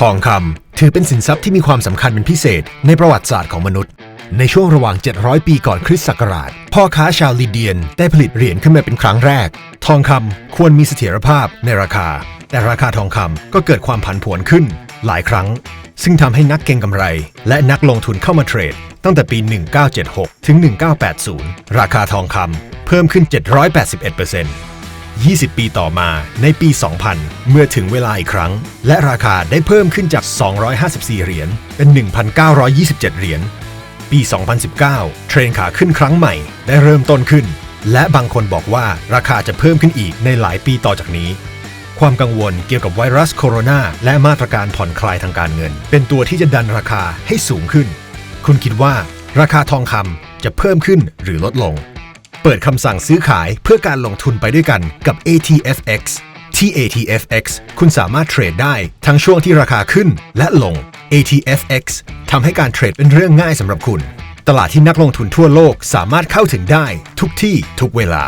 ทองคำถือเป็นสินทรัพย์ที่มีความสำคัญเป็นพิเศษในประวัติศาสตร์ของมนุษย์ ในช่วงระหว่าง 700 ปีก่อนคริสต์ศักราช พ่อค้าชาวลิเดียนได้ผลิตเหรียญขึ้นมาเป็นครั้งแรก ทองคำควรมีเสถียรภาพในราคา แต่ราคาทองคำก็เกิดความผันผวนขึ้น หลายครั้ง ซึ่งทำให้นักเก็งกำไร และนักลงทุนเข้ามาเทรด ตั้งแต่ปี 1976 ถึง 1980 ราคาทองคำเพิ่มขึ้น 781% 20 ปีต่อมาในปี 2000 เมื่อถึงเวลาอีกครั้ง และราคาได้เพิ่มขึ้นจาก 254 เหรียญเป็น 1,927 เหรียญปี 2019 เทรนขาขึ้นครั้งใหม่ได้เริ่มต้นขึ้น และบางคนบอกว่าราคาจะเพิ่มขึ้นอีกในหลายปีต่อจากนี้ ความกังวลเกี่ยวกับไวรัสโคโรนาและมาตรการผ่อนคลายทางการเงิน เป็นตัวที่จะดันราคาให้สูงขึ้น คุณคิดว่าราคาทองคำจะเพิ่มขึ้นหรือลดลง เปิดคำสั่งซื้อขายเพื่อการลงทุนไปด้วยกันกับ ATFX ที่ ATFX คุณสามารถเทรดได้ทั้งช่วงที่ราคาขึ้นและลง ATFX ทำให้การเทรดเป็นเรื่องง่ายสำหรับคุณ ตลาดที่นักลงทุนทั่วโลกสามารถเข้าถึงได้ทุกที่ทุกเวลา